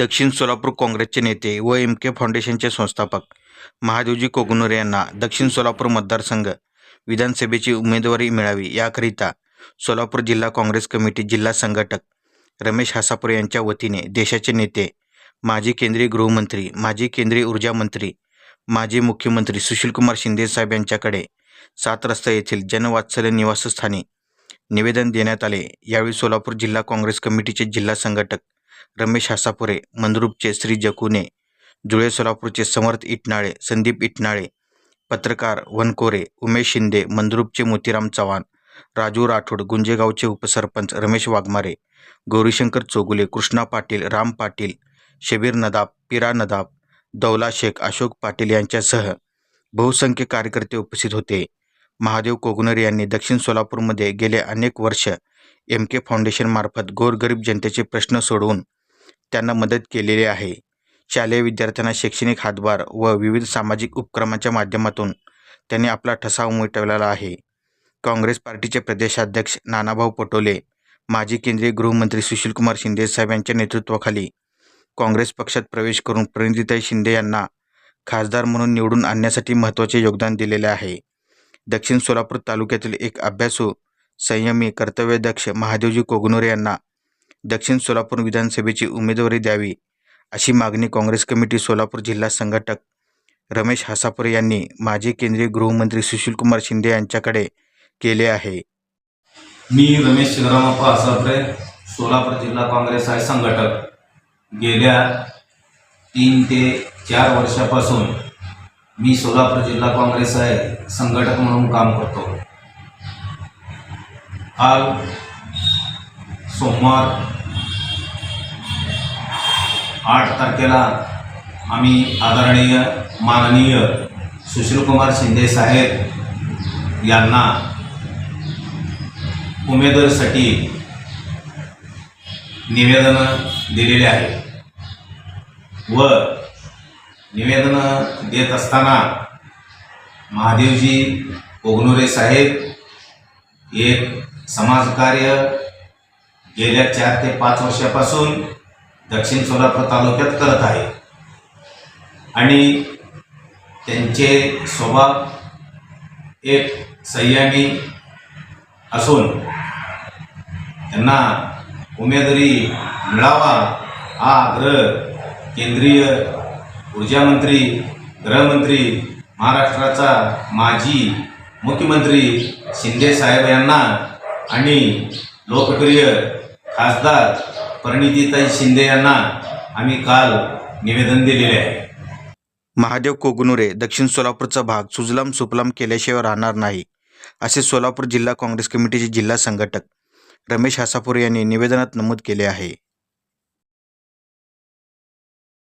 दक्षिण सोलापूर काँग्रेसचे नेते व एम के फाउंडेशनचे संस्थापक महादेवजी कोगनुरे यांना दक्षिण सोलापूर मतदारसंघ विधानसभेची उमेदवारी मिळावी याकरिता सोलापूर जिल्हा काँग्रेस कमिटी जिल्हा संघटक रमेश हासापूर यांच्या वतीने देशाचे नेते माजी केंद्रीय गृहमंत्री माजी केंद्रीय ऊर्जा मंत्री माजी मुख्यमंत्री सुशीलकुमार शिंदेसाहेब यांच्याकडे सात रस्ता येथील जनवात्सल्य निवासस्थानी निवेदन देण्यात आले. यावेळी सोलापूर जिल्हा काँग्रेस कमिटीचे जिल्हा संघटक रमेश हासापुरे मंद्रुपचे श्री जकुने जुळे सोलापूरचे समर्थ इटनाळे संदीप इटनाळे पत्रकार वनकोरे उमेश शिंदे मंद्रुपचे मोतीराम चव्हाण राजू राठोड गुंजेगावचे उपसरपंच रमेश वाघमारे गौरीशंकर चोगुले कृष्णा पाटील राम पाटील शबीर नदाब पिरा नदाब दौला शेख अशोक पाटील यांच्यासह बहुसंख्य कार्यकर्ते उपस्थित होते. महादेव कोगनर यांनी दक्षिण सोलापूरमध्ये गेले अनेक वर्ष एम के फाउंडेशनमार्फत गोरगरीब जनतेचे प्रश्न सोडवून त्यांना मदत केलेली आहे. शालेय विद्यार्थ्यांना शैक्षणिक हातभार व विविध सामाजिक उपक्रमांच्या माध्यमातून त्यांनी आपला ठसा उमटवलेला आहे. काँग्रेस पार्टीचे प्रदेशाध्यक्ष नानाभाऊ पटोले माजी केंद्रीय गृहमंत्री सुशीलकुमार शिंदे साहेब यांच्या नेतृत्वाखाली काँग्रेस पक्षात प्रवेश करून प्रणितीताई शिंदे यांना खासदार म्हणून निवडून आणण्यासाठी महत्त्वाचे योगदान दिलेले आहे. दक्षिण सोलापूर तालुक्यातील एक अभ्यासू संयमी कर्तव्यदक्ष महादेवजी कोगनोरे यांना दक्षिण सोलापूर विधानसभेची उमेदवारी द्यावी अशी मागणी काँग्रेस कमिटी सोलापूर जिल्हा संघटक रमेश हासापुरे यांनी माजी केंद्रीय गृहमंत्री सुशीलकुमार शिंदे यांच्याकडे केले आहे. मी रमेश शिवरामप्पा हासापुरे सोलापूर जिल्हा काँग्रेस आहे संघटक. गेल्या तीन ते चार वर्षापासून मी सोलापूर जिल्हा काँग्रेस आहे संघटक म्हणून काम करतो. हाल सोमवार आठ तारखेला आम्ही आदरणीय माननीय सुशीलकुमार शिंदे साहेब यांना उमेदवारीसाठी निवेदनं दिलेले आहे. व निवेदनं देत असताना महादेवजी ओगनोरे साहेब एक समाजकार्य गेल्या चार ते पाच वर्षापासून दक्षिण सोलापूर तालुक्यात करत आहे. आणि त्यांचे स्वभाव एक संयमी असून त्यांना उमेदवारी मिळावा हा आग्रह केंद्रीय ऊर्जामंत्री गृहमंत्री महाराष्ट्राचा माजी मुख्यमंत्री शिंदे साहेब यांना आणि लोकप्रिय खासदार परिणितीताई शिंदे यांना आम्ही काल निवेदन दिलेले आहे. महादेव कोगनुरे दक्षिण सोलापूरचा भाग सुजलाम सुपलाम केल्याशिवाय राहणार नाही असे सोलापूर जिल्हा काँग्रेस कमिटीचे जिल्हा संघटक रमेश हासापूर यांनी निवेदनात नमूद केले आहे.